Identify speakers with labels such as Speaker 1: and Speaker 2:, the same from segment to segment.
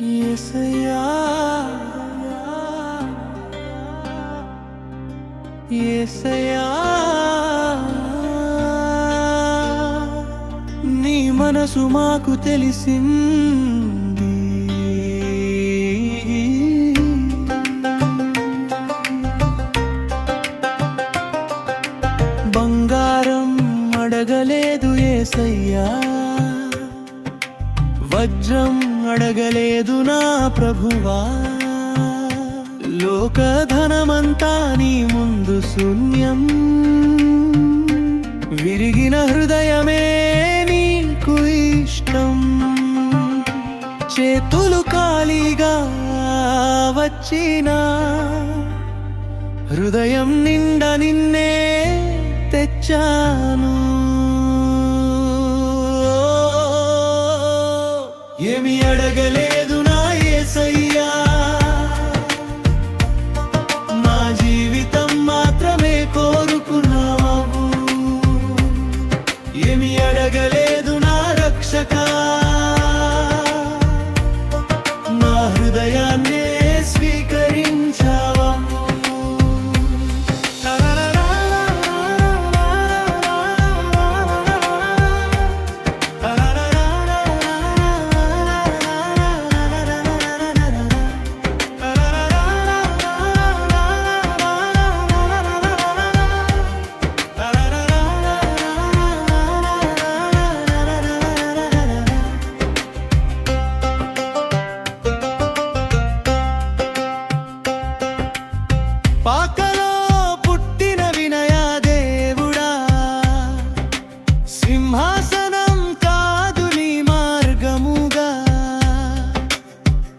Speaker 1: యేసయ్యా యేసయ్యా నీ మనసు మాకు తెలిసింది. బంగారం అడగలేదు ఏసయ్యా వజ్రం అడగలేదు నా ప్రభువా. లోకధనమంతా నీ ముందు శూన్యం. విరిగిన హృదయమే నీకు ఇష్టం. చేతులు ఖాళీగా వచ్చిన హృదయం నిండా నిన్నే తెచ్చాను. అడగలేదు నా యేసయ్యా పాకలో పుట్టిన వినయ దేవుడా. సింహాసనం కాదు నీ మార్గముగా.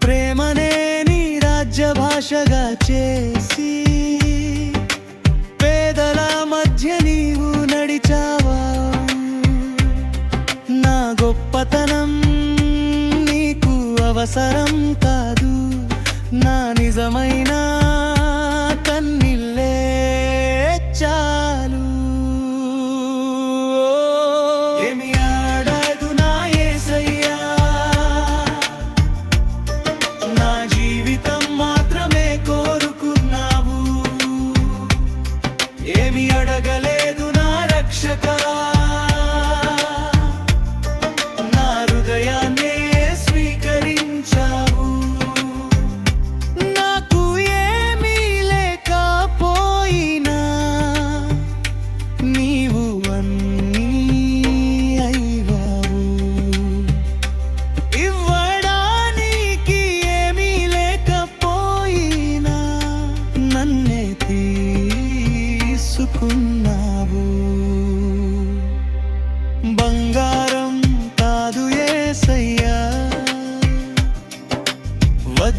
Speaker 1: ప్రేమనే నీ రాజ్య భాషగా చేసి. పేదల మధ్య నీవు నడిచావా. నా గొప్పతనం నీకు అవసరం కాదు. నా నిజమైన ఏమి అడగలేదు నా రక్షక.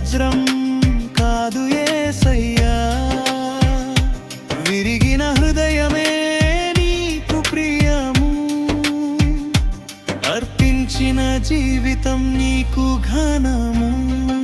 Speaker 1: వజ్రం కాదు ఏసయ్యా. విరిగిన హృదయమే నీకు ప్రియము. అర్పించిన జీవితం నీకు ఘనము.